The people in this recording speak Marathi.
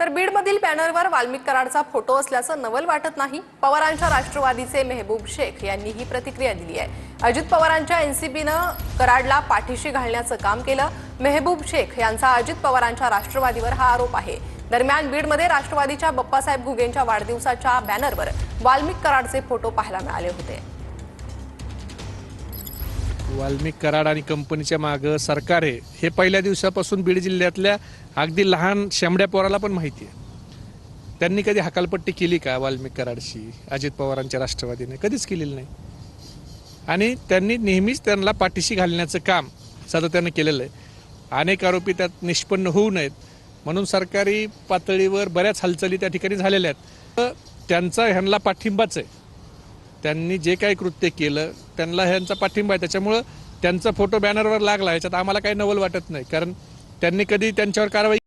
तर बीडमधील बॅनरवर वाल्मिक कराडचा फोटो असल्याचं नवल वाटत नाही. पवारांच्या राष्ट्रवादीचे मेहबूब शेख यांनी ही प्रतिक्रिया दिली आहे. अजित पवारांच्या एनसीपीनं कराडला पाठीशी घालण्याचं काम केलं. मेहबूब शेख यांचा अजित पवारांच्या राष्ट्रवादीवर हा आरोप आहे. दरम्यान बीडमध्ये राष्ट्रवादीच्या बप्पासाहेब घुगेंच्या वाढदिवसाच्या बॅनरवर वाल्मिक कराडचे फोटो पाहायला मिळाले होते. वाल्मिक कराड आणि कंपनीच्या मागं सरकार आहे हे पहिल्या दिवसापासून बीड जिल्ह्यातल्या अगदी लहान शेंबड्या पोराला पण माहिती आहे. त्यांनी कधी हकालपट्टी केली का वाल्मिक कराडशी अजित पवारांच्या राष्ट्रवादीने? कधीच केलेली नाही. आणि त्यांनी नेहमीच त्यांना पाठीशी घालण्याचं काम सातत्यानं केलेलं आहे. अनेक आरोपी त्यात निष्पन्न होऊ नयेत. म्हणून सरकारी पातळीवर बऱ्याच हालचाली त्या ठिकाणी झालेल्या आहेत. तर त्यांचा ह्यांना पाठिंबाच आहे. त्यांनी जे काही कृत्य केलं त्यांना ह्यांचा पाठिंबा आहे. त्याच्यामुळं त्यांचा फोटो बॅनरवर लागला. याच्यात आम्हाला काही नवल वाटत नाही. कारण त्यांनी कधी त्यांच्यावर कारवाई